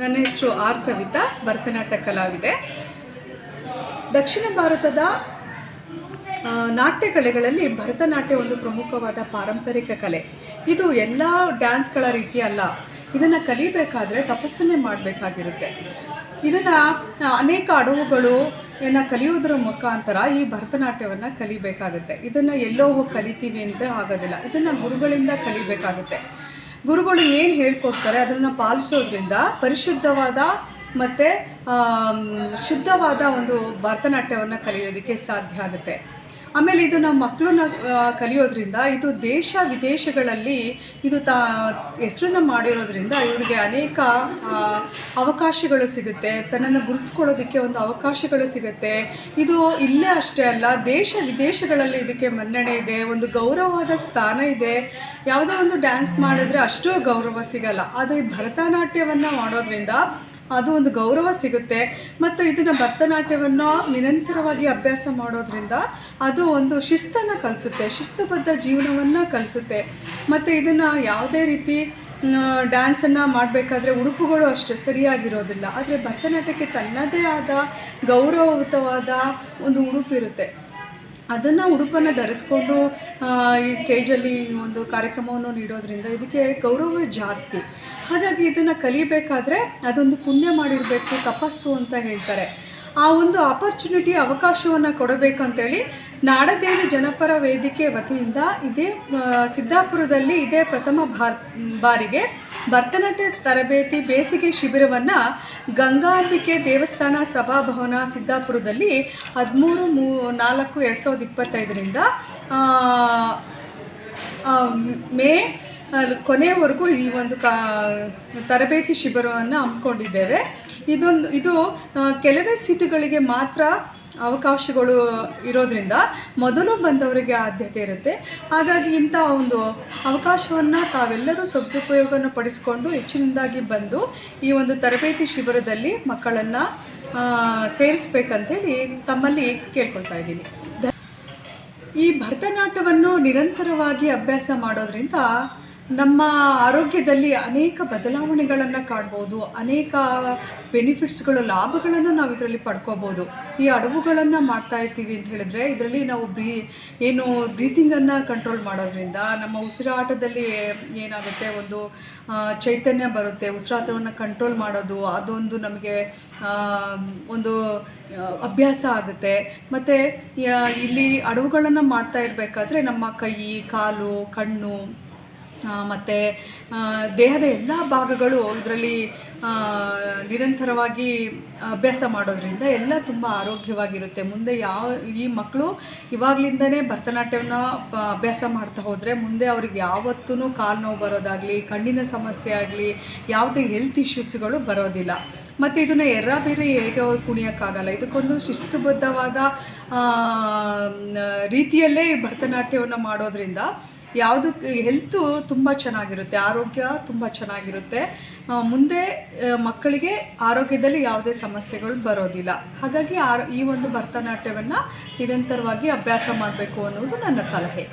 ನನ್ನ ಹೆಸರು ಆರ್ ಸವಿತಾ, ಭರತನಾಟ್ಯ ಕಲಾವಿದೆ. ದಕ್ಷಿಣ ಭಾರತದ ನಾಟ್ಯ ಕಲೆಗಳಲ್ಲಿ ಭರತನಾಟ್ಯ ಒಂದು ಪ್ರಮುಖವಾದ ಪಾರಂಪರಿಕ ಕಲೆ. ಇದು ಎಲ್ಲ ಡ್ಯಾನ್ಸ್ಗಳ ರೀತಿ ಅಲ್ಲ, ಇದನ್ನು ಕಲಿಬೇಕಾದ್ರೆ ತಪಸ್ಸನ್ನೇ ಮಾಡಬೇಕಾಗಿರುತ್ತೆ. ಇದನ್ನು ಅನೇಕ ಅಡವುಗಳು ಏನ ಕಲಿಯೋದ್ರ ಮುಖಾಂತರ ಈ ಭರತನಾಟ್ಯವನ್ನು ಕಲಿಬೇಕಾಗುತ್ತೆ. ಇದನ್ನು ಎಲ್ಲೋ ಹೋಗಿ ಕಲಿತೀವಿ ಅಂತ ಆಗೋದಿಲ್ಲ. ಇದನ್ನು ಗುರುಗಳಿಂದ ಕಲಿಬೇಕಾಗುತ್ತೆ. ಗುರುಗಳು ಏನು ಹೇಳ್ಕೊಡ್ತಾರೆ ಅದನ್ನು ಪಾಲಿಸೋದ್ರಿಂದ ಪರಿಶುದ್ಧವಾದ ಮತ್ತು ಶುದ್ಧವಾದ ಒಂದು ಭರತನಾಟ್ಯವನ್ನು ಕಲಿಯೋದಕ್ಕೆ ಸಾಧ್ಯ ಆಗುತ್ತೆ. ಆಮೇಲೆ ಇದು ನಮ್ಮ ಮಕ್ಕಳನ್ನ ಕಲಿಯೋದ್ರಿಂದ, ಇದು ದೇಶ ವಿದೇಶಗಳಲ್ಲಿ ಇದು ತಾ, ಹೆಸರನ್ನು ಮಾಡಿರೋದ್ರಿಂದ ಇವರಿಗೆ ಅನೇಕ ಅವಕಾಶಗಳು ಸಿಗುತ್ತೆ. ತನ್ನನ್ನು ಗುರುತಿಸ್ಕೊಳ್ಳೋದಕ್ಕೆ ಒಂದು ಅವಕಾಶಗಳು ಸಿಗುತ್ತೆ. ಇದು ಇಲ್ಲೇ ಅಷ್ಟೇ ಅಲ್ಲ, ದೇಶ ವಿದೇಶಗಳಲ್ಲಿ ಇದಕ್ಕೆ ಮನ್ನಣೆ ಇದೆ, ಒಂದು ಗೌರವವಾದ ಸ್ಥಾನ ಇದೆ. ಯಾವುದೋ ಒಂದು ಡ್ಯಾನ್ಸ್ ಮಾಡಿದ್ರೆ ಅಷ್ಟು ಗೌರವ ಸಿಗಲ್ಲ. ಆದರೆ ಭರತನಾಟ್ಯವನ್ನು ಮಾಡೋದ್ರಿಂದ ಅದು ಒಂದು ಗೌರವ ಸಿಗುತ್ತೆ. ಮತ್ತು ಇದನ್ನು ಭರತನಾಟ್ಯವನ್ನು ನಿರಂತರವಾಗಿ ಅಭ್ಯಾಸ ಮಾಡೋದ್ರಿಂದ ಅದು ಒಂದು ಶಿಸ್ತನ್ನು ಕಲಿಸುತ್ತೆ. ಶಿಸ್ತುಬದ್ಧ ಜೀವನವನ್ನು ಕಲಿಸುತ್ತೆ. ಮತ್ತು ಇದನ್ನು ಯಾವುದೇ ರೀತಿ ಡ್ಯಾನ್ಸನ್ನು ಮಾಡಬೇಕಾದ್ರೆ ಉಡುಪುಗಳು ಅಷ್ಟು ಸರಿಯಾಗಿರೋದಿಲ್ಲ. ಆದರೆ ಭರತನಾಟ್ಯಕ್ಕೆ ತನ್ನದೇ ಆದ ಗೌರವಯುತವಾದ ಒಂದು ಉಡುಪಿರುತ್ತೆ. ಅದನ್ನು ಉಡುಪನ್ನು ಧರಿಸ್ಕೊಂಡು ಈ ಸ್ಟೇಜಲ್ಲಿ ಒಂದು ಕಾರ್ಯಕ್ರಮವನ್ನು ನೀಡೋದ್ರಿಂದ ಇದಕ್ಕೆ ಗೌರವ ಜಾಸ್ತಿ. ಹಾಗಾಗಿ ಇದನ್ನು ಕಲಿಬೇಕಾದ್ರೆ ಅದೊಂದು ಪುಣ್ಯ ಮಾಡಿರಬೇಕು, ತಪಸ್ಸು ಅಂತ ಹೇಳ್ತಾರೆ. ಆ ಒಂದು ಆಪರ್ಚುನಿಟಿ ಅವಕಾಶವನ್ನು ಕೊಡಬೇಕಂತೇಳಿ ನಾಡದೇವಿ ಜನಪರ ವೇದಿಕೆ ವತಿಯಿಂದ ಇದೇ ಸಿದ್ದಾಪುರದಲ್ಲಿ ಇದೇ ಪ್ರಥಮ ಬಾರಿಗೆ ಭರತನಾಟ್ಯ ತರಬೇತಿ ಬೇಸಿಗೆ ಶಿಬಿರವನ್ನು ಗಂಗಾಂಬಿಕೆ ದೇವಸ್ಥಾನ ಸಭಾಭವನ ಸಿದ್ದಾಪುರದಲ್ಲಿ ಹದಿಮೂರು ಮೂ ನಾಲ್ಕು ಎರಡು ಸಾವಿರದ ಇಪ್ಪತ್ತೈದರಿಂದ ಮೇ ಕೊನೆಯವರೆಗೂ ಈ ಒಂದು ಕಾ, ತರಬೇತಿ ಶಿಬಿರವನ್ನು ಹಮ್ಮಿಕೊಂಡಿದ್ದೇವೆ. ಇದೊಂದು, ಇದು ಕೆಲವೇ ಸಿಟಿಗಳಿಗೆ ಮಾತ್ರ ಅವಕಾಶಗಳು ಇರೋದ್ರಿಂದ ಮೊದಲು ಬಂದವರಿಗೆ ಆದ್ಯತೆ ಇರುತ್ತೆ. ಹಾಗಾಗಿ ಇಂಥ ಒಂದು ಅವಕಾಶವನ್ನು ತಾವೆಲ್ಲರೂ ಸದುಪಯೋಗವನ್ನು ಪಡಿಸಿಕೊಂಡು ಹೆಚ್ಚಿನದಾಗಿ ಬಂದು ಈ ಒಂದು ತರಬೇತಿ ಶಿಬಿರದಲ್ಲಿ ಮಕ್ಕಳನ್ನು ಸೇರಿಸ್ಬೇಕಂತೇಳಿ ತಮ್ಮಲ್ಲಿ ಕೇಳ್ಕೊಳ್ತಾ ಇದ್ದೀನಿ. ಈ ಭರತನಾಟ್ಯವನ್ನು ನಿರಂತರವಾಗಿ ಅಭ್ಯಾಸ ಮಾಡೋದ್ರಿಂದ ನಮ್ಮ ಆರೋಗ್ಯದಲ್ಲಿ ಅನೇಕ ಬದಲಾವಣೆಗಳನ್ನು ಕಾಣ್ಬೋದು, ಅನೇಕ ಬೆನಿಫಿಟ್ಸ್ಗಳು, ಲಾಭಗಳನ್ನು ನಾವು ಇದರಲ್ಲಿ ಪಡ್ಕೋಬೋದು. ಈ ಅಡವುಗಳನ್ನು ಮಾಡ್ತಾ ಇರ್ತೀವಿ ಅಂತ ಹೇಳಿದ್ರೆ, ಇದರಲ್ಲಿ ನಾವು ಬ್ರೀ, ಏನು ಬ್ರೀತಿಂಗನ್ನು ಕಂಟ್ರೋಲ್ ಮಾಡೋದ್ರಿಂದ ನಮ್ಮ ಉಸಿರಾಟದಲ್ಲಿ ಏನಾಗುತ್ತೆ, ಒಂದು ಚೈತನ್ಯ ಬರುತ್ತೆ. ಉಸಿರಾಟವನ್ನು ಕಂಟ್ರೋಲ್ ಮಾಡೋದು, ಅದೊಂದು ನಮಗೆ ಒಂದು ಅಭ್ಯಾಸ ಆಗುತ್ತೆ. ಮತ್ತು ಇಲ್ಲಿ ಅಡವುಗಳನ್ನು ಮಾಡ್ತಾ ಇರಬೇಕಾದ್ರೆ ನಮ್ಮ ಕೈ, ಕಾಲು, ಕಣ್ಣು ಮತ್ತು ದೇಹದ ಎಲ್ಲ ಭಾಗಗಳು ಇದರಲ್ಲಿ ನಿರಂತರವಾಗಿ ಅಭ್ಯಾಸ ಮಾಡೋದ್ರಿಂದ ಎಲ್ಲ ತುಂಬ ಆರೋಗ್ಯವಾಗಿರುತ್ತೆ. ಮುಂದೆ ಯಾವ, ಈ ಮಕ್ಕಳು ಇವಾಗಲಿಂದನೇ ಭರತನಾಟ್ಯವನ್ನು ಅಭ್ಯಾಸ ಮಾಡ್ತಾ ಹೋದರೆ ಮುಂದೆ ಅವ್ರಿಗೆ ಯಾವತ್ತೂ ಕಾಲು ನೋವು ಬರೋದಾಗಲಿ, ಕಣ್ಣಿನ ಸಮಸ್ಯೆ ಆಗಲಿ, ಯಾವುದೇ ಹೆಲ್ತ್ ಇಶ್ಯೂಸ್ಗಳು ಬರೋದಿಲ್ಲ. ಮತ್ತು ಇದನ್ನು ಎರ್ರ ಬೇರೆ ಹೇಗೆ ಕುಣಿಯೋಕ್ಕಾಗಲ್ಲ? ಇದಕ್ಕೊಂದು ಶಿಸ್ತುಬದ್ಧವಾದ ರೀತಿಯಲ್ಲೇ ಭರತನಾಟ್ಯವನ್ನು ಮಾಡೋದ್ರಿಂದ ಯಾವುದಕ್ಕೆ ಹೆಲ್ತು ತುಂಬ ಚೆನ್ನಾಗಿರುತ್ತೆ, ಆರೋಗ್ಯ ತುಂಬ ಚೆನ್ನಾಗಿರುತ್ತೆ. ಮುಂದೆ ಮಕ್ಕಳಿಗೆ ಆರೋಗ್ಯದಲ್ಲಿ ಯಾವುದೇ ಸಮಸ್ಯೆಗಳು ಬರೋದಿಲ್ಲ. ಹಾಗಾಗಿ ಆ ಈ ಒಂದು ಭರತನಾಟ್ಯವನ್ನು ನಿರಂತರವಾಗಿ ಅಭ್ಯಾಸ ಮಾಡಬೇಕು ಅನ್ನೋದು ನನ್ನ ಸಲಹೆ.